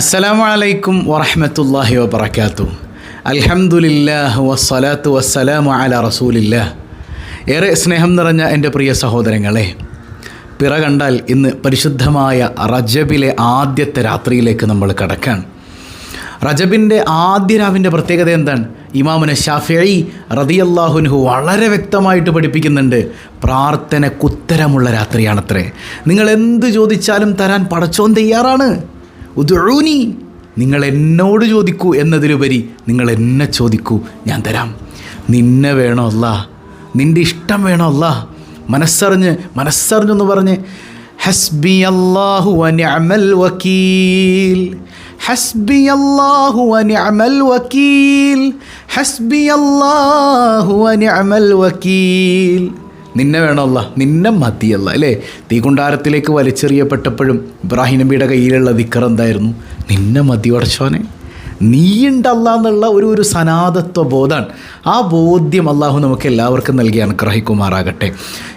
അസ്സലാമു അലൈക്കും വറഹ്മത്തുള്ളാഹി വബറകാത്തു. അൽഹംദുലില്ലാഹ് വസ്സലാത്തു വസ്സലാമു അല റസൂലില്ലാ. ഏറെ സ്നേഹം നിറഞ്ഞ എന്റെ പ്രിയ സഹോദരങ്ങളെ പിറ കണ്ടാൽ ഇന്ന് പരിശുദ്ധമായ റജബിലെ ആദ്യത്തെ രാത്രിയിലേക്ക് നമ്മൾ കടക്കാൻ റജബിന്റെ ആദ്യ രാവിന്റെ പ്രത്യേകത എന്താണ്? ഇമാമുന ഷാഫിഈ റതിയല്ലാഹുൻഹു വളരെ വ്യക്തമായിട്ട് പഠിപ്പിക്കുന്നുണ്ട് പ്രാർത്ഥനക്കുത്തരമുള്ള രാത്രിയാണത്രേ. നിങ്ങൾ എന്ത് ചോദിച്ചാലും തരാൻ പടച്ചോൻ തയ്യാറാണ്. ഉദൂനി നിങ്ങൾ എന്നോട് ചോദിക്കൂ എന്നതിലുപരി നിങ്ങൾ എന്നെ ചോദിക്കൂ ഞാൻ തരാം. നിന്നെ വേണോ അല്ല നിന്റെ ഇഷ്ടം വേണോ അല്ല മനസ്സറിഞ്ഞ് മനസ്സറിഞ്ഞെന്ന് പറഞ്ഞ് ഹസ്ബി അല്ലാഹു വനിഅമൽ വക്കീൽ ഹസ്ബി അല്ലാഹു വനിഅമൽ വക്കീൽ ഹസ്ബി അല്ലാഹു വനിഅമൽ വക്കീൽ നിന്നെ വേണമല്ല നിന്നെ മതിയല്ല അല്ലേ തീകുണ്ടാരത്തിലേക്ക് വലിച്ചെറിയപ്പെട്ടപ്പോഴും ഇബ്രാഹിം നബിയുടെ കയ്യിലുള്ള ദിക്കർ എന്തായിരുന്നു? നിന്നെ മതി ഉടച്ചോനെ നീയുണ്ടല്ല എന്നുള്ള ഒരു ഒരു സനാതത്വ ബോധമാണ് ആ ബോധ്യം അള്ളാഹു നമുക്ക് എല്ലാവർക്കും നൽകി അനുഗ്രഹിക്കുമാറാകട്ടെ.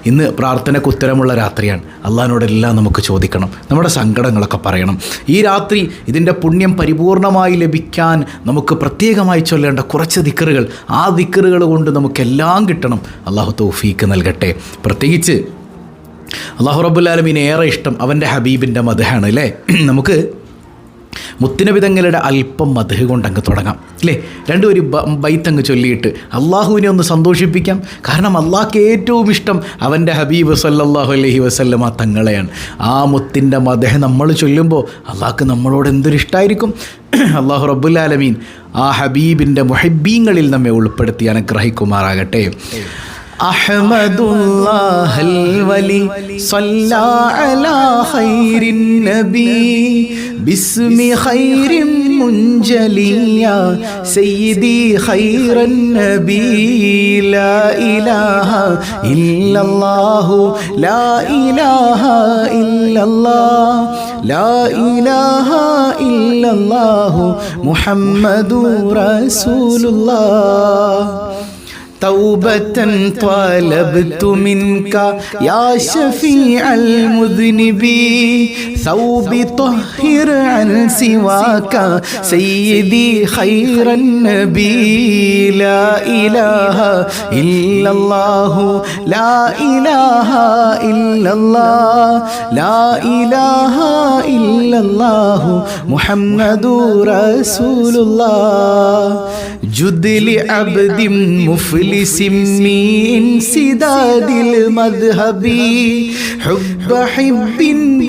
ഇന്ന് പ്രാർത്ഥനയ്ക്ക് ഉത്തരമുള്ള രാത്രിയാണ്. അള്ളാഹിനോടെല്ലാം നമുക്ക് ചോദിക്കണം. നമ്മുടെ സങ്കടങ്ങളൊക്കെ പറയണം. ഈ രാത്രി ഇതിന്റെ പുണ്യം പരിപൂർണമായി ലഭിക്കാൻ നമുക്ക് പ്രത്യേകമായി ചൊല്ലേണ്ട കുറച്ച് ദിക്കറുകൾ ആ ദിക്കറുകൾ കൊണ്ട് നമുക്കെല്ലാം കിട്ടണം. അള്ളാഹു തൗഫീക്ക് നൽകട്ടെ. പ്രത്യേകിച്ച് അള്ളാഹു റബുല്ലാലമീൻ ഏറെ ഇഷ്ടം അവന്റെ ഹബീബിന്റെ മതഹാണ് അല്ലേ? നമുക്ക് മുത്തിനബിതങ്ങളുടെ അല്പം മധു കൊണ്ടങ്ങ് തുടങ്ങാം. അല്ലേ രണ്ടുപേരും ബൈത്തങ്ങ് ചൊല്ലിയിട്ട് അള്ളാഹുവിനെ ഒന്ന് സന്തോഷിപ്പിക്കാം. കാരണം അള്ളാഹ്ക്ക് ഏറ്റവും ഇഷ്ടം അവന്റെ ഹബീബ് സല്ലല്ലാഹു അലൈഹി വസല്ലമ തങ്ങളെയാണ്. ആ മുത്തിന്റെ മദഹ നമ്മൾ ചൊല്ലുമ്പോൾ അള്ളാഹ്ക്ക് നമ്മളോട് എന്തൊരു ഇഷ്ടമായിരിക്കും അള്ളാഹു റബ്ബുല്ലാലമീൻ ആ ഹബീബിന്റെ മുഹബീങ്ങളിൽ നമ്മെ ഉൾപ്പെടുത്തി അനുഗ്രഹിക്കുമാറാകട്ടെ. أحمد الله الولي صلى على خير النبي باسم خير منجلي يا سيدي خير النبي لا إله إلا الله لا إله إلا الله لا إله إلا الله محمد رسول الله توبة طلبت منك يا شفيع المذنبين ثوب طهر عن سواك سيدي خير النبي. لا إله إلا الله. لا إله إلا الله. لا إله إلا الله. محمد رسول الله. جد لعبد مفلس من سداد المذهب حب حب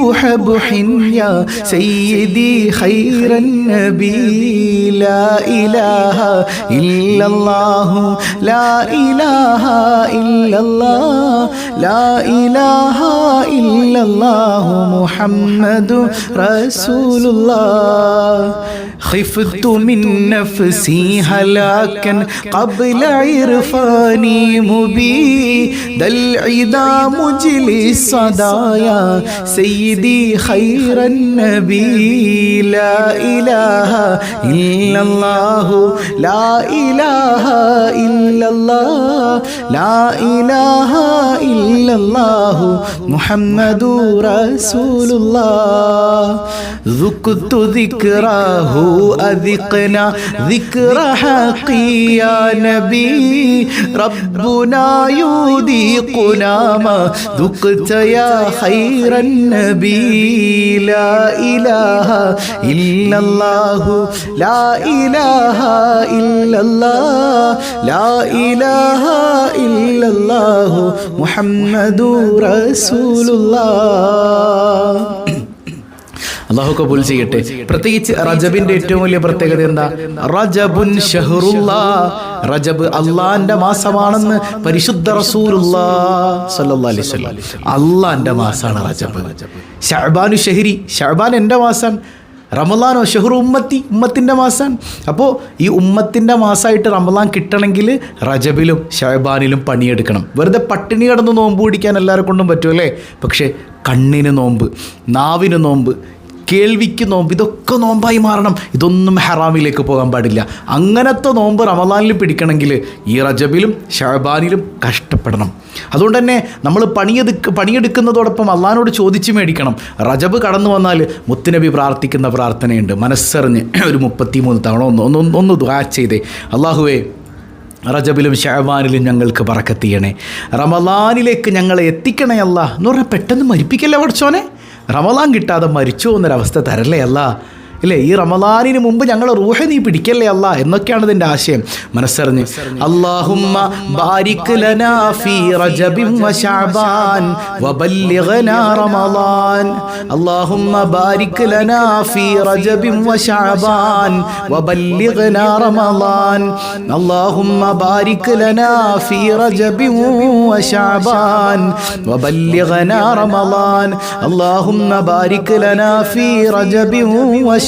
بحبح يا سيدي خير النبي. لا إله إلا الله. لا إله إلا الله. لا إله إلا الله. محمد رسول الله خفت من نفسي هلاكا قبل عرفاني مبي دلعدا مجلي الصدايا سيدي خير النبي لا إله إلا الله لا إله إلا الله لا إله إلا الله محمد رسول الله. ذقت ذكراه أذقنا ذكر حقي يا نبي. ربنا يذيقنا ما ذقت يا خير النبي. നബി ലാ ഇലാഹ ഇല്ലല്ലാഹു ലാ ഇലാഹ ഇല്ലല്ലാഹ് ലാ ഇലാഹ ഇല്ലല്ലാഹു മുഹമ്മദു റസൂലുള്ളാഹ്. അള്ളാഹു കബൂൽ ചെയ്യട്ടെ. പ്രത്യേകിച്ച് റജബിന്റെ ഏറ്റവും വലിയ പ്രത്യേകത എന്താ? റജബുൻ റജബ് അള്ളാന്റെ മാസമാണെന്ന് പരിശുദ്ധ അള്ളാന്റെ മാസമാണ് റജബ്. ഷഅബാനു ഷഹരി. ഷഅബാൻ എന്റെ മാസാണ്. റമലാനോ ഷെഹ്റു ഉമ്മത്തി ഉമ്മത്തിന്റെ മാസമാണ് അപ്പോൾ ഈ ഉമ്മത്തിന്റെ മാസമായിട്ട് റമലാൻ കിട്ടണമെങ്കിൽ റജബിലും ഷഹബാനിലും പണിയെടുക്കണം. വെറുതെ പട്ടിണി കിടന്ന് നോമ്പ് പിടിക്കാൻ എല്ലാവരെ കൊണ്ടും പറ്റുമല്ലേ പക്ഷേ കണ്ണിന് നോമ്പ് നാവിന് നോമ്പ് കേൾവിക്ക് നോമ്പ് ഇതൊക്കെ നോമ്പായി മാറണം. ഇതൊന്നും ഹറാമിലേക്ക് പോകാൻ പാടില്ല. അങ്ങനത്തെ നോമ്പ് റമദാനിൽ പിടിക്കണമെങ്കിൽ ഈ റജബിലും ഷഹബാനിലും കഷ്ടപ്പെടണം. അതുകൊണ്ട് തന്നെ നമ്മൾ പണിയെടുക്ക പണിയെടുക്കുന്നതോടൊപ്പം അള്ളഹാനോട് ചോദിച്ച് മേടിക്കണം. റജബ് കടന്നു വന്നാൽ മുത്തുനബി പ്രാർത്ഥിക്കുന്ന പ്രാർത്ഥനയുണ്ട്. മനസ്സറിഞ്ഞ് ഒരു മുപ്പത്തിമൂന്ന് തവണ ഒന്ന് ഒന്ന് ഒന്ന് ദ്വാ ചെയ്തേ. അള്ളാഹുവേ റജബിലും ഷഹബാനിലും ഞങ്ങൾക്ക് പറക്കത്തിയണേ റമദാനിലേക്ക് ഞങ്ങളെ എത്തിക്കണേ അല്ല എന്ന് പറഞ്ഞാൽ പെട്ടെന്ന് മരിപ്പിക്കല്ലേ പഠിച്ചോനെ? റമലാൻ കിട്ടാതെ മരിച്ചു എന്നൊരവസ്ഥ തരല്ലേ അല്ല? ഇല്ലേ ഈ റമലാനിന് മുമ്പ് ഞങ്ങൾ റൂഹ നീ പിടിക്കല്ലേ അല്ല എന്നൊക്കെയാണ് ഇതിൻ്റെ ആശയം മനസ്സറിഞ്ഞ് അല്ലാഹുമ്മ ബാരിക് ലനാ ഫീ റജബിൻ വശഅബാൻ വബല്ലിഗ്നാ റമളാൻ അല്ലാഹുമ്മ ബാരിക് ലനാ ഫീ റജബിൻ വശഅബാൻ വബല്ലിഗ്നാ റമളാൻ അല്ലാഹുമ്മ ബാരിക് ലനാ ഫീ റജബിൻ വശഅബാൻ വബല്ലിഗ്നാ റമളാൻ അല്ലാഹുമ്മ ബാരിക് ലനാ ഫീ റജബിൻ وشعبان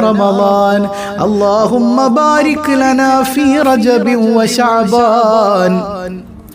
رمضان. اللهم بارك لنا في رجب وشعبان.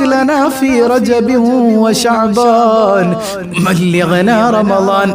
لنا في رجب وشعبان. بلغنا رمضان.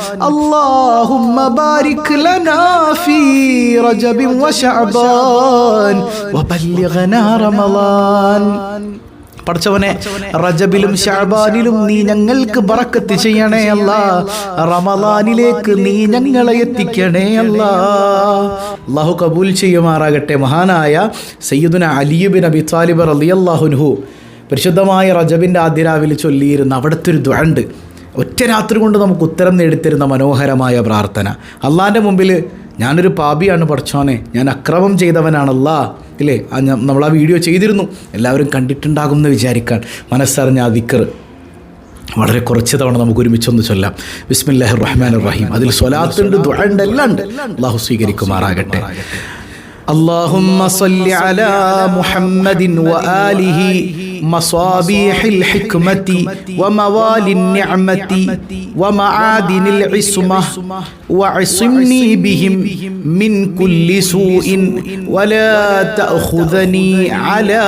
اللهم بارك لنا في رجب وشعبان وبلغنا رمضان പഠിച്ചവനെ റജബിലും ഷാബാനിലും നീ ഞങ്ങൾക്ക് ബറക്കത്ത് ചെയ്യണേ അല്ല റമലാനിലേക്ക് നീ ഞങ്ങളെ എത്തിക്കണേ അല്ല അള്ളാഹു കബൂൽ ചെയ്യുമാറാകട്ടെ മഹാനായ സയ്യിദുന അലിയുബിൻ അബി താലിബ് റലിയല്ലാഹുൻഹു പരിശുദ്ധമായ റജബിൻ്റെ ആദ്യ രാവിലെ ചൊല്ലിയിരുന്ന അവിടുത്തെ ഒരു ദ്വണ്ട് ഒറ്റ രാത്രി കൊണ്ട് നമുക്ക് ഉത്തരം നേടിത്തരുന്ന മനോഹരമായ പ്രാർത്ഥന. അള്ളാന്റെ മുമ്പിൽ ഞാനൊരു പാപിയാണ് പഠിച്ചോനെ. ഞാൻ അക്രമം ചെയ്തവനാണല്ല ഇല്ലേ? നമ്മൾ ആ വീഡിയോ ചെയ്തിരുന്നു. എല്ലാവരും കണ്ടിട്ടുണ്ടാകും എന്ന് വിചാരിക്കാൻ മനസ്സറിഞ്ഞ ആ ദിക്കർ വളരെ കുറച്ച് തവണ നമുക്ക് ഒരുമിച്ചൊന്ന് ചൊല്ലാം. ബിസ്മില്ലാഹിർ റഹ്മാൻ റഹീം. അതിൽ സ്വലാത്തുണ്ട് ദുഴണ്ട് എല്ലാം ഉണ്ട്. അള്ളാഹു സ്വീകരിക്കുമാറാകട്ടെ. അലാ മുഹമ്മദിൻ വആലിഹി مصابيح الحكمة وموالي النعمة ومعادن العصمة وعصمني بهم من كل سوء ولا تأخذني على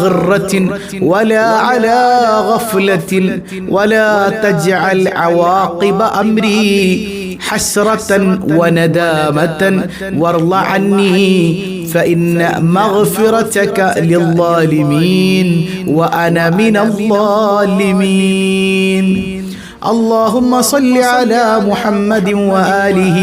غرة ولا على غفلة ولا تجعل عواقب أمري حسرة وندامة وارض عني فإن مغفرتك للظالمين وأنا من الظالمين. اللهم صل على محمد وآله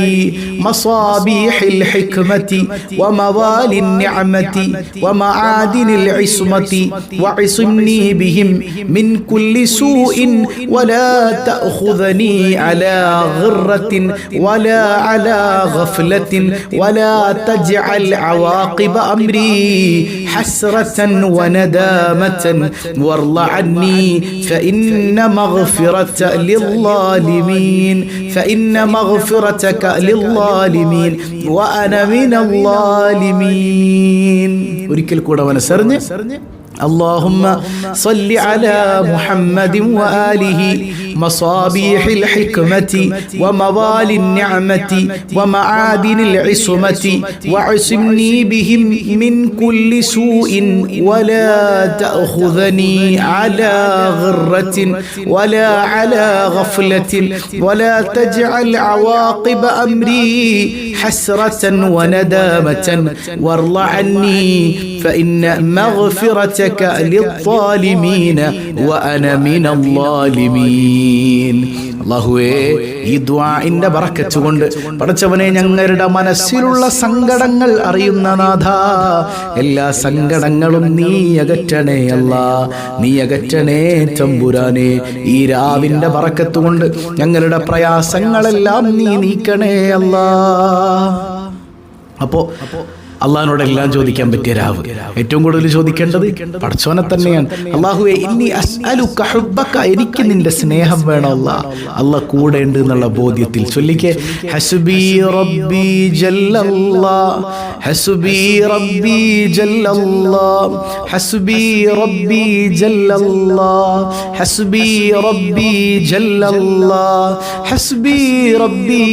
مصابيح الحكمة وموالي النعمة ومعادن العصمة وعصمني بهم من كل سوء ولا تأخذني على غرة ولا على غفلة ولا تجعل عواقب أمري حسرة وندامة وارض عني فإن مغفرة للظالمين فإن مغفرتك للظالمين وأنا من الظالمين ഒരിക്കൽ കൂടെ മനസ്സറിഞ്ഞ് اللهم صل على محمد وآله مصابيح الحكمة وموالي النعمة ومعادن العصمة وعصمني بهم من كل سوء ولا تأخذني على غرة ولا على غفلة ولا تجعل عواقب أمري حسرة وندامة وارض عني فإن مغفرتك للظالمين وأنا من الظالمين അള്ളാഹുവേ ഈ ദ്വാഇന്റെ ബറക്കത്ത് കൊണ്ട് പഠിച്ചവനെ ഞങ്ങളുടെ മനസ്സിലുള്ള സങ്കടങ്ങൾ അറിയുന്ന നാഥ എല്ലാ സങ്കടങ്ങളും നീ അകറ്റണേ അല്ല നീ അകറ്റണേ തമ്പുരാനെ ഈ രാവിന്റെ ബറക്കത്ത് കൊണ്ട് ഞങ്ങളുടെ പ്രയാസങ്ങളെല്ലാം നീ നീക്കണേ അല്ലാ അപ്പോ അള്ളഹാനോട് എല്ലാം ചോദിക്കാൻ പറ്റിയ രാവ്. ഏറ്റവും കൂടുതൽ ചോദിക്കേണ്ടത് പഠിച്ചോനെ തന്നെയാണ്. അള്ളാഹുവെ ഇനി എനിക്ക് നിന്റെ സ്നേഹം വേണം അല്ല അല്ല കൂടെ ഉണ്ട് എന്നുള്ള ബോധ്യത്തിൽ ചൊല്ലിക്കെ ഹസുബി റബ്ബി ഹസുബി റബ്ബി ഹസുബി റബ്ബി ഹസുബി റബ്ബി ഹസുബി റബ്ബി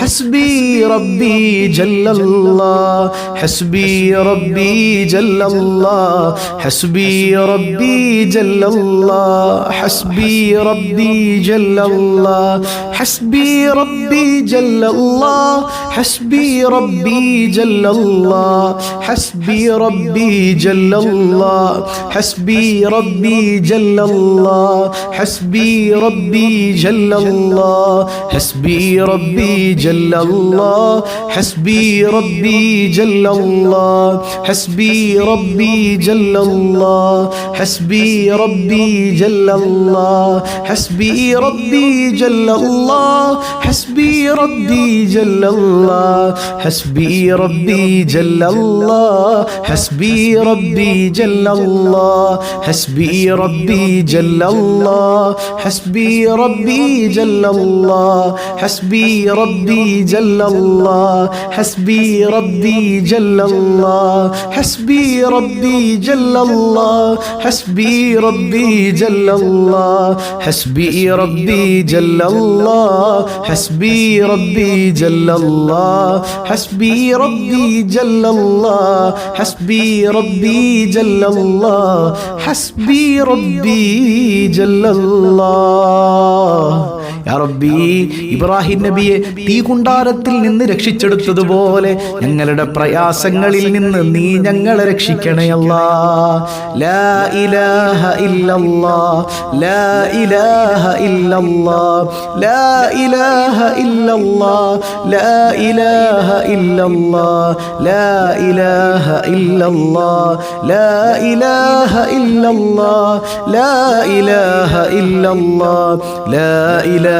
ഹസ്ബി റബ്ബി ജല്ല الله حسبي ربي جل الله حسبي ربي جل الله حسبي ربي جل الله حسبي ربي جل الله حسبي ربي جل الله حسبي ربي جل الله حسبي ربي جل الله حسبي ربي جل الله حسبي ربي جل الله حسبي ربي جل الله حسبي ربي جل الله حسبي ربي جل الله حسبي ربي جل الله حسبي ربي جل الله حسبي ربي جل الله حسبي ربي جل الله حسبي ربي جل الله حسبي ربي جل الله حسبي ربي جل الله حسبي ربي جل الله. حسبي ربي جل الله. حسبي ربي جل الله. حسبي ربي جل الله. حسبي ربي جل الله. حسبي ربي جل الله. حسبي ربي جل الله. حسبي ربي جل الله. റബ്ബി ഇബ്രാഹിം നബിയെ തീ തീകുണ്ടാരത്തിൽ നിന്ന് രക്ഷിച്ചെടുത്തതുപോലെ ഞങ്ങളുടെ പ്രയാസങ്ങളിൽ നിന്ന് നീ ഞങ്ങളെ രക്ഷിക്കണേ അല്ലാ. ലാ ഇലാഹ ഇല്ലല്ലാ. ലാ ഇലാഹ ഇല്ലല്ലാ. ലാ ഇലാഹ ഇല്ലല്ലാ. ലാ ഇലാഹ ഇല്ലല്ലാ. ലാ ഇലാഹ ഇല്ലല്ലാ. ലാ ഇലാഹ ഇല്ലല്ലാ. ലാ ഇലാഹ ഇല്ലല്ലാ. ലാ ഇലാഹ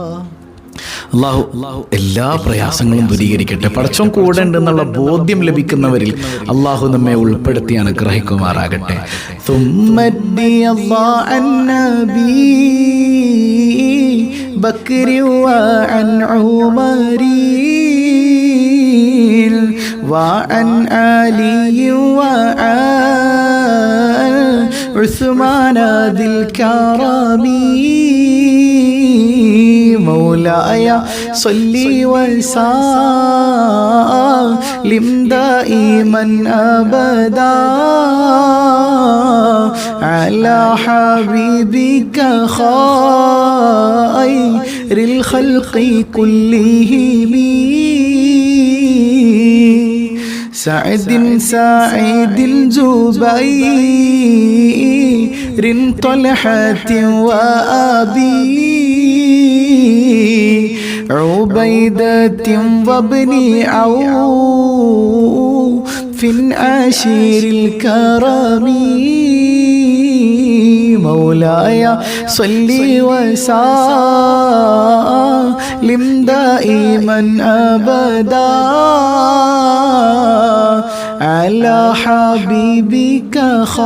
അള്ളാഹു എല്ലാ പ്രയാസങ്ങളും ദൂരീകരിക്കട്ടെ പടച്ചോൻ കൂടെ ഉണ്ടെന്നുള്ള ബോധ്യം ലഭിക്കുന്നവരിൽ അള്ളാഹു നമ്മെ ഉൾപ്പെടുത്തി അനുഗ്രഹിക്കുമാറാകട്ടെ തുമ്മദ്ദി അല്ലാഹ് അന്നബി ബക്രി വഅൻ ഉമരീൽ وعن علي وعن عثمان ذي الكرم مولاي صلي وسلم. دائما أبدا. على حبيبك خير الخلق كلهم. سعد سعيد الجبير. طلحة وأبي عبيدة وابن عوف عشير الكرم. مولاي صل وسلم دائما أبدا. على حبيبك خير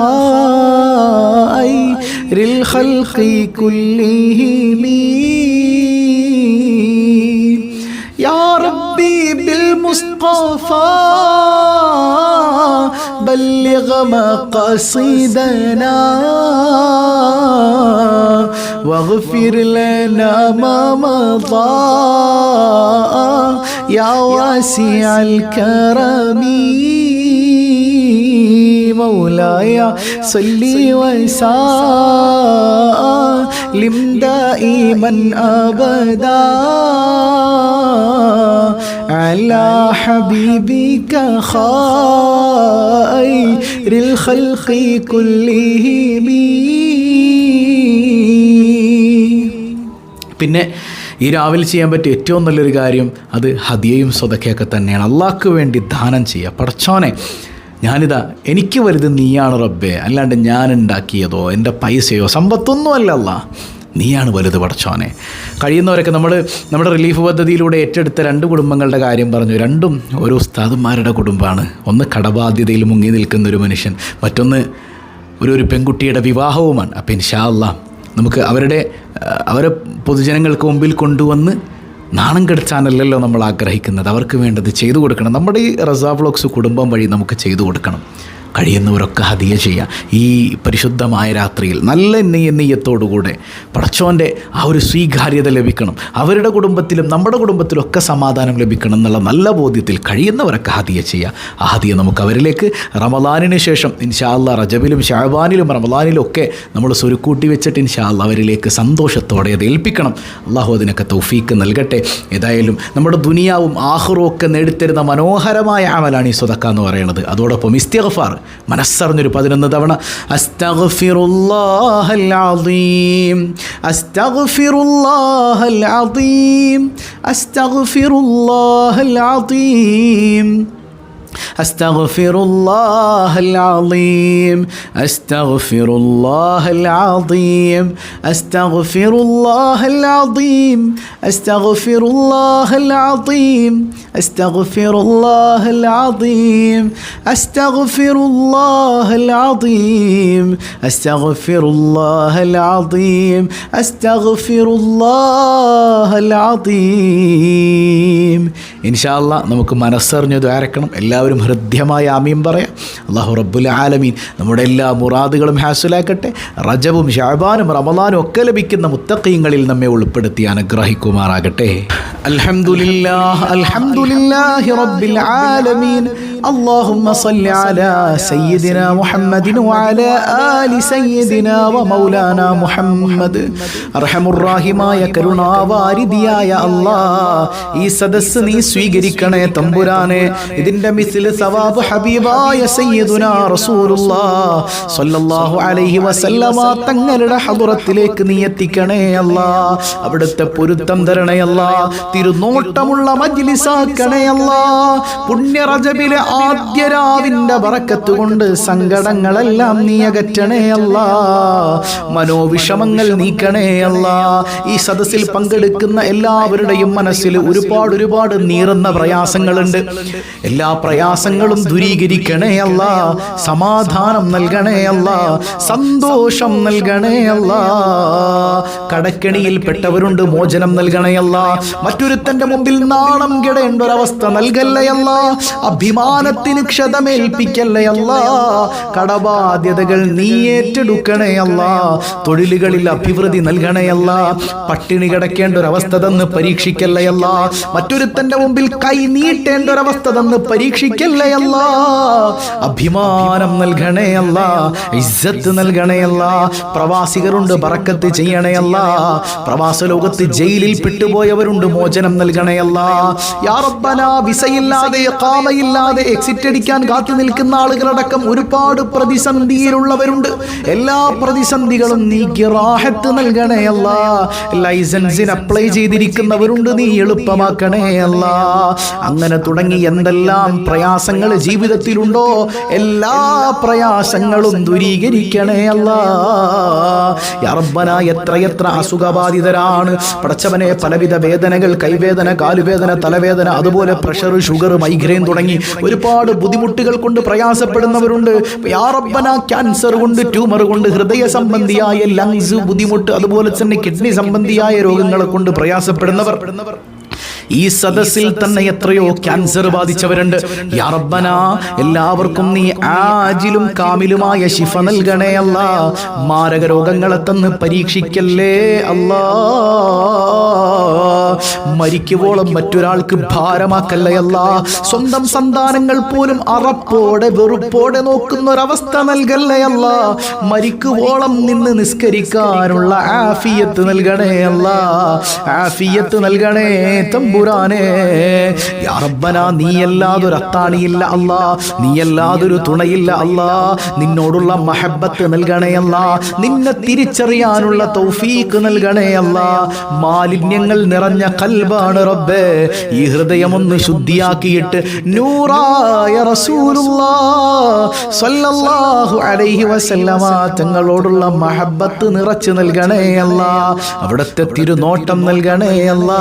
الخلق كلهم. يا ربي بالمصطفى بلغ مقاصدنا واغفر لنا ما مضى. يا واسع الكرم. مولاي صل وسلم دائما ابدا على حبيبك خير الخلق كلهم പിന്നെ ഈ രാവിലെ ചെയ്യാൻ പറ്റിയ ഏറ്റവും നല്ലൊരു കാര്യം അത് ഹദിയയും സ്വതക്കയൊക്കെ തന്നെയാണ് അള്ളാഹ്ക്ക് വേണ്ടി ദാനം ചെയ്യുക പടച്ചോനെ ഞാനിതാ എനിക്ക് വലുത് നീയാണ് റബ്ബേ. അല്ലാണ്ട് ഞാൻ ഉണ്ടാക്കിയതോ എന്റെ പൈസയോ സമ്പത്തൊന്നുമല്ല അല്ല. നീയാണ് വലുത് പടച്ചോനെ. കഴിയുന്നവരൊക്കെ നമ്മൾ നമ്മുടെ റിലീഫ് പദ്ധതിയിലൂടെ ഏറ്റെടുത്ത രണ്ട് കുടുംബങ്ങളുടെ കാര്യം പറഞ്ഞു. രണ്ടും ഓരോ ഉസ്താദന്മാരുടെ കുടുംബമാണ്. ഒന്ന് കടബാധ്യതയിൽ മുങ്ങി നിൽക്കുന്ന ഒരു മനുഷ്യൻ മറ്റൊന്ന് ഒരു ഒരു പെൺകുട്ടിയുടെ വിവാഹവുമാണ്. അപ്പം ഇൻഷാ അല്ലാ നമുക്ക് അവരുടെ അവരെ പൊതുജനങ്ങൾക്ക് മുമ്പിൽ കൊണ്ടുവന്ന് നാണം കെടുത്താനല്ലല്ലോ നമ്മൾ ആഗ്രഹിക്കുന്നത്. അവർക്ക് വേണ്ടത് ചെയ്തു കൊടുക്കണം. നമ്മുടെ ഈ റസാ വ്ളോഗ്സ് കുടുംബം വഴി നമുക്ക് ചെയ്തു കൊടുക്കണം. കഴിയുന്നവരൊക്കെ ഹദിയ ചെയ്യുക. ഈ പരിശുദ്ധമായ രാത്രിയിൽ നല്ല നെയ്യ നെയ്യത്തോടുകൂടെ പടച്ചോന്റെ ആ ഒരു സ്വീകാര്യത ലഭിക്കണം. അവരുടെ കുടുംബത്തിലും നമ്മുടെ കുടുംബത്തിലും ഒക്കെ സമാധാനം ലഭിക്കണം എന്നുള്ള നല്ല ബോധ്യത്തിൽ കഴിയുന്നവരൊക്കെ ഹദിയ ചെയ്യുക. ആ ഹദിയ നമുക്ക് അവരിലേക്ക് റമദാനിന് ശേഷം ഇൻഷാല്ല റജബിലും ഷാബാനിലും റമദാനിലും ഒക്കെ നമ്മൾ സ്വരുക്കൂട്ടി വെച്ചിട്ട് ഇൻഷാല്ല അവരിലേക്ക് സന്തോഷത്തോടെ അത് ഏൽപ്പിക്കണം. അള്ളാഹു അതിനൊക്കെ തൗഫീക്ക് നൽകട്ടെ. ഏതായാലും നമ്മുടെ ദുനിയാവും ആഹ്റും ഒക്കെ നേടിത്തരുന്ന മനോഹരമായ അമലാണ് ഈ സ്വതക്ക എന്ന് പറയുന്നത്. അതോടൊപ്പം ഇസ്തിഗ്ഫാർ മനസ്സറിഞ്ഞൊരു പതിനൊന്ന് തവണ അസ്തഗ്ഫിറുല്ലാഹൽ അസ്തഗ്ഫിറുല്ലാഹൽ അദീം അസ്തഗ്ഫിറുല്ലാഹൽ അദീം أستغفر الله العظيم أستغفر الله العظيم أستغفر الله العظيم أستغفر الله العظيم أستغفر الله العظيم أستغفر الله العظيم أستغفر الله العظيم أستغفر الله العظيم إن شاء الله നമുക്ക് മനസ്സറിഞ്ഞ് ദ്വാരക്കണം എല്ലാവരും ഹൃദ്യമായ ആമീം പറയാം. അള്ളാഹു റബ്ബുൽ ആലമീൻ നമ്മുടെ എല്ലാ മുറാദുകളും ഹാസിലാക്കട്ടെ. റജവും ഷാബാനും റമദാനും ഒക്കെ ലഭിക്കുന്ന മുത്തക്കീങ്ങളിൽ നമ്മെ ഉൾപ്പെടുത്തി അനുഗ്രഹിക്കുമാറാകട്ടെ. അൽഹംദുലില്ലാഹ് അൽഹംദുലില്ലാഹി റബ്ബിൽ ആലമീൻ اللهم صل على سيدنا محمد وعلى آل سيدنا ومولانا محمد അർഹമുറാഹിമായ കരുണാവാരിതിയായ അല്ലാ ഈ സദസ്സ് നീ സ്വീകരിക്കണേ തമ്പുരാനെ ഇതിന്റെ മിസിൽ സവാബ് ഹബീബായ സയ്യിദുനാ റസൂലുള്ളാ സ്വല്ലല്ലാഹു അലൈഹി വസല്ലമ തങ്ങളുടെ ഹദറത്തിലേക്ക് നീ എത്തിക്കണേ അല്ലാ അവിടുത്തെ പൊരുത്തം തരണേ അല്ലാ തിരുനോട്ടമുള്ള മജ്ലിസാക്കണേ അല്ലാ പുണ്യ റജബിലെ ആദ്യ രാവിന്റെ ബറക്കത്ത് കൊണ്ട് സങ്കടങ്ങളെല്ലാം നീ അകറ്റണേയല്ല മനോവിഷമങ്ങൾ നീക്കണേയല്ല. ഈ സദസ്സിൽ പങ്കെടുക്കുന്ന എല്ലാവരുടെയും മനസ്സിൽ ഒരുപാട് ഒരുപാട് നീറുന്ന പ്രയാസങ്ങളുണ്ട്. എല്ലാ പ്രയാസങ്ങളും ദുരീകരിക്കണേയല്ല. സമാധാനം നൽകണേയല്ല. സന്തോഷം നൽകണേയല്ല. കടക്കെണിയിൽ പെട്ടവരുണ്ട് മോചനം നൽകണേ അല്ല മറ്റൊരുത്തന്റെ മുമ്പിൽ നാണം കെടേണ്ട ഒരവസ്ഥ നൽകല്ലയല്ല. അഭിമാനത്തിന് ക്ഷതമേൽപ്പിക്കല്ലയല്ല. കടബാധ്യതകൾ നീ ഏറ്റെടുക്കണേയല്ല. തൊഴിലുകളിൽ അഭിവൃദ്ധി നൽകണേയല്ല. പട്ടിണി കിടക്കേണ്ട ഒരവസ്ഥ തന്ന് പരീക്ഷിക്കല്ലയല്ല. മറ്റൊരുത്തന്റെ മുമ്പിൽ കൈ നീട്ടേണ്ട ഒരവസ്ഥ തന്ന് പരീക്ഷിക്കല്ലയല്ല. അഭിമാനം നൽകണേയല്ല. ഇജ്ജത്ത് നൽകണേയല്ല. പ്രവാസികരുണ്ട് പറക്കത്ത് ചെയ്യണേയല്ല. പ്രവാസ ലോകത്ത് ജയിലിൽ പെട്ടുപോയവരുണ്ട് മോച മോചനം നൽകണേ യാ വിസയില്ലാതെ കാമയില്ലാതെ എക്സിറ്റ് അടിക്കാൻ കാത്തു നിൽക്കുന്ന ആളുകളടക്കം ഒരുപാട് പ്രതിസന്ധിയിലുള്ളവരുണ്ട്. എല്ലാ പ്രതിസന്ധികളും നീ റാഹത്ത് നൽകണേ അല്ല. ലൈസൻസിന് അപ്ലൈ ചെയ്തിരിക്കുന്നവരുണ്ട് നീ എളുപ്പമാക്കണേ അല്ല. അങ്ങനെ തുടങ്ങി എന്തെല്ലാം പ്രയാസങ്ങൾ ജീവിതത്തിലുണ്ടോ? എല്ലാ പ്രയാസങ്ങളും ദൂരീകരിക്കണേ അല്ല. യർബന എത്രയെത്ര അസുഖബാധിതരാണ്. പടച്ചവനെ പലവിധ വേദനകൾ കൈവേദന കാലുവേദന തലവേദന അതുപോലെ പ്രഷർ ഷുഗർ മൈഗ്രെയിൻ തുടങ്ങി ഒരുപാട് ബുദ്ധിമുട്ടുകൾ കൊണ്ട് പ്രയാസപ്പെടുന്നവരുണ്ട്. യാറബന ക്യാൻസർ കൊണ്ട് ട്യൂമർ കൊണ്ട് ഹൃദയ സംബന്ധിയായ ലങ്സ് ബുദ്ധിമുട്ട് അതുപോലെ തന്നെ കിഡ്നി സംബന്ധിയായ രോഗങ്ങളെ കൊണ്ട് പ്രയാസപ്പെടുന്നവർ. ഈ സദസ്സിൽ തന്നെ എത്രയോ ക്യാൻസർ ബാധിച്ചവരുണ്ട്. എല്ലാവർക്കും നീ ആജിലും കാമിലുമായ ശിഫ നൽകണേ അല്ല. മാരക രോഗങ്ങളെ തന്ന് പരീക്ഷിക്കല്ലേ അല്ലാ. മരിക്കുവോളം മറ്റൊരാൾക്ക് ഭാരമാക്കല്ലേ അല്ല. സ്വന്തം സന്താനങ്ങൾ പോലും അറപ്പോടെ വെറുപ്പോടെ നോക്കുന്ന ഒരവസ്ഥ നൽകല്ലേ അല്ല. മരിക്കുവോളം നിന്ന് നിസ്കരിക്കാനുള്ള ആഫിയത്ത് നൽകണേ അല്ല. ആഫിയത്ത് നൽകണേ. തമ്പുരാനെ യാ നീ നീയല്ലാതൊരു അത്താണിയില്ല നീ നീയല്ലാതൊരു തുണയില്ല അല്ലാ നിന്നോടുള്ള മഹബത്ത് നൽകണേ അല്ല നിന്നെ തിരിച്ചറിയാനുള്ള തൗഫീക്ക് നൽകണേ അല്ല മാലിന്യങ്ങൾ നിറഞ്ഞ കൽബാണ് റബ്ബേ ഈ ഹൃദയമൊന്ന് ശുദ്ധിയാക്കിയിട്ട് നൂറായ റസൂലുള്ളാ സ്വല്ലല്ലാഹു അലൈഹി വസല്ലമ തങ്ങളോടുള്ള മഹബത്ത് നിറച്ചു നൽകണേ അല്ല അവിടുത്തെ തിരുനോട്ടം നൽകണേ അല്ല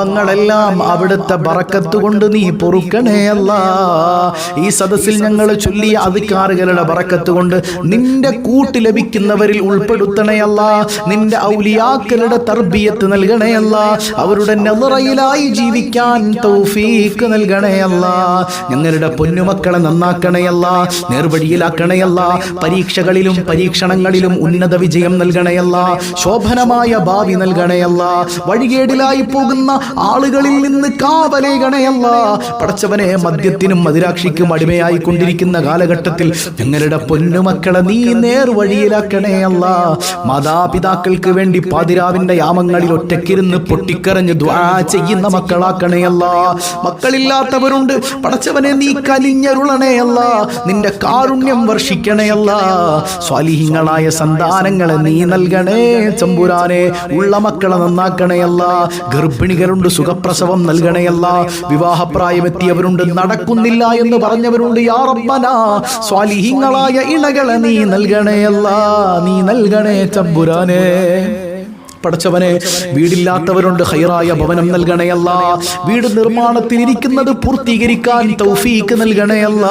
പാപങ്ങളെല്ലാം അവിടുത്തെ ബറക്കത്ത് കൊണ്ട് നീ പൊറുക്കണേ അല്ല. ഈ സദസ്സിൽ ഞങ്ങൾ ചൊല്ലിയ അധികാരികളുടെ ബറക്കത്ത് കൊണ്ട് നിന്റെ കൂട്ട് ലഭിക്കുന്നവരിൽ ഉൾപ്പെടുത്തണേ അല്ല. നിന്റെ ഔലിയാക്കളുടെ തർബിയത്ത് നൽകണേ അല്ല. അവരുടെ നെറയിലായി ജീവിക്കാൻ തൗഫീക്ക് നൽകണേ അല്ല. ഞങ്ങളുടെ പൊന്നുമക്കളെ നന്നാക്കണേ നേർവഴിയിലാക്കണയല്ല പരീക്ഷകളിലും പരീക്ഷണങ്ങളിലും ഉന്നത വിജയം നൽകണേ അല്ല. ശോഭനമായ ഭാവി നൽകണേ അല്ല. വഴികേടിലായി പോകുന്ന ആളുകളിൽ നിന്ന് കാവലേകണേ അല്ല പടച്ചവനെ മദ്യത്തിനും മതിരാക്ഷിക്കും അടിമയായി കൊണ്ടിരിക്കുന്ന കാലഘട്ടത്തിൽ ഞങ്ങളുടെ പൊന്നുമക്കളെ നീ നേർവഴിയിലാക്കണേ അല്ല. മാതാപിതാക്കൾക്ക് വേണ്ടി പാതിരാവിന്റെ യാമങ്ങളിൽ ഒറ്റക്കിരുന്ന് പൊട്ടിക്കരഞ്ഞ് ചെയ്യുന്ന മക്കളാക്കണേ അല്ല. മക്കളില്ലാത്തവരുണ്ട്. പടച്ചവനെ നീ കലിഞ്ഞരുളണേ അല്ല. നിന്റെ കാരുണ്യം വർഷിക്കണേ അല്ല. സ്വാലിഹിങ്ങളായ സന്താനങ്ങളെ നീ നൽകണേ. ചമ്പുരാനെ ഉള്ള മക്കളെ നന്നാക്കണേ അല്ല. ഗർഭിണികളുണ്ട് സുഖപ്രസവം നൽകണേ അല്ല വിവാഹപ്രായമെത്തിയവരുണ്ട്. നടക്കുന്നില്ല എന്ന് പറഞ്ഞവരുണ്ട്. യാ സ്വാലിഹിങ്ങളായ ഇണകളെ നീ നൽകണേ അല്ല നീ നൽകണേ ചമ്പുരാനെ പടച്ചവനെ വീടില്ലാത്തവരുണ്ട് ഹൈറായ ഭവനം നൽകണയല്ല വീട് നിർമ്മാണത്തിൽ ഇരിക്കുന്നത് പൂർത്തീകരിക്കാൻ തൗഫീക്ക് നൽകണയല്ല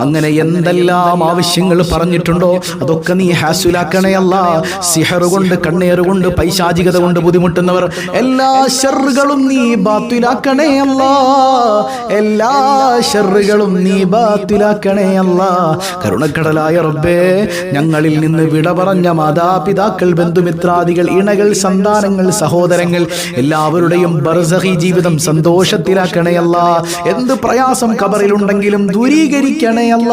അങ്ങനെ എന്തെല്ലാം ആവശ്യങ്ങൾ പറഞ്ഞിട്ടുണ്ടോ? അതൊക്കെ നീ ഹാസുലാക്കണയല്ല സിഹർ കൊണ്ട് കണ്ണേറ് കൊണ്ട് പൈശാചികത കൊണ്ട് ബുദ്ധിമുട്ടുന്നവർ എല്ലാ ഷെറുകളും നീ ബാത്തുലാക്കണയല്ല എല്ലാ ഷെറുകളും നീ ബാത്തുലാക്കണയല്ല കരുണക്കടലായ റബ്ബേ ഞങ്ങളിൽ നിന്ന് വിട പറഞ്ഞ മാതാപിതാക്കൾ ബന്ധുമിത്രാദികൾ ഇണകൾ സന്താനങ്ങൾ സഹോദരങ്ങൾ എല്ലാവരുടെയും ബർസഹി ജീവിതം സന്തോഷത്തിലാക്കണയല്ല എന്ത് പ്രയാസം കബറിലുണ്ടെങ്കിലും ദൂരീകരിക്കണയല്ല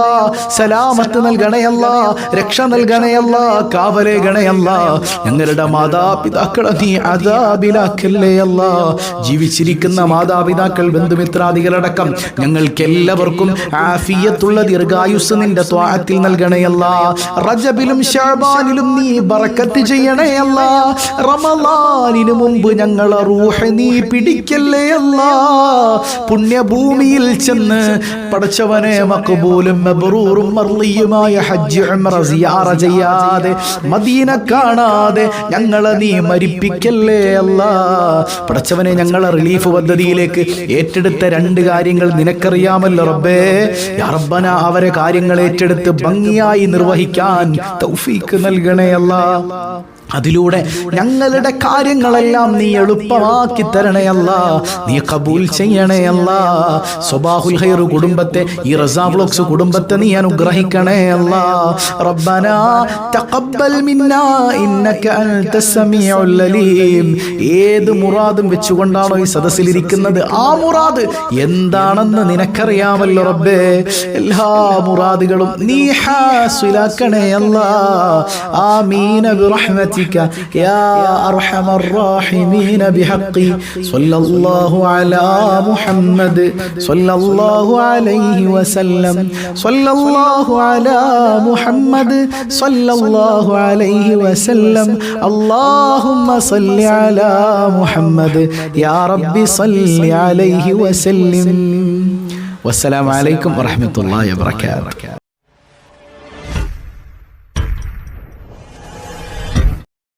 സലാമത്ത് നൽകണയല്ല രക്ഷ നൽകണയല്ല കാവലേകണയല്ല ഞങ്ങളുടെ മാതാപിതാക്കളെ നീ അതാപിലാക്കല്ലേയല്ല ജീവിച്ചിരിക്കുന്ന മാതാപിതാക്കൾ ബന്ധുമിത്രാദികളടക്കം ഞങ്ങൾക്ക് എല്ലാവർക്കും ആഫിയത്തുള്ള ദീർഘായുസ് നിന്റെ ത്വാഹത്തിൽ നൽകണയല്ല റജബിലും ഷാബാനിലും നീ ബറക്കത്ത് ചെയ്യണയല്ല റമലാനിന് മുമ്പ് ഞങ്ങളെ റൂഹ നീ പിടിക്കല്ലേ അല്ല? പുണ്യഭൂമിയിൽ ചെന്ന് പഠിച്ചവനെ മക്കബൂലും മബ്റൂറും മർലിയുമായ ഹജ്ജ് ഉംറ സിയാറ ചെയ്യാതെ മദീന കാണാതെ ഞങ്ങളെ നീ മരിപ്പിക്കല്ലേ അല്ല? പഠിച്ചവനെ ഞങ്ങളെ റിലീഫ് പദ്ധതിയിലേക്ക് ഏറ്റെടുത്ത രണ്ട് കാര്യങ്ങൾ നിനക്കറിയാമല്ലോ റബ്ബേ. റബ്ബന അവരെ കാര്യങ്ങൾ ഏറ്റെടുത്ത് ഭംഗിയായി നിർവഹിക്കാൻ തൗഫീക്ക് നൽകണേ അല്ല. അതിലൂടെ ഞങ്ങളുടെ കാര്യങ്ങളെല്ലാം നീ എളുപ്പമാക്കി തരണയല്ല. നീ കബൂൽ ചെയ്യണയല്ല. സ്വബാഹുൽ ഹൈർ കുടുംബത്തെ ഈ റസാ വ്ലോഗ്സ് കുടുംബത്തെ നീ അനുഗ്രഹിക്കണേ അല്ല റബ്ബന തഖബ്ബൽ മിന്നാ ഇന്നക അൻത സമീഉൽ അലീം. ഏത് മുറാദും വെച്ചുകൊണ്ടാണോ ഈ സദസ്സിലിരിക്കുന്നത്? ആ മുറാദ് എന്താണെന്ന് നിനക്കറിയാമല്ലോ റബ്ബേ. എല്ലാ മുറാദുകളും നീ ഹാസിലാക്കണേ അല്ല ആമീന برحمتك يا أرحم الراحمين بحقي. صلى الله على محمد. صلى الله عليه وسلم. صلى الله على محمد. صلى الله عليه وسلم. اللهم صل على محمد. يا رب صل عليه وسلم. والسلام عليكم ورحمة الله وبركاته.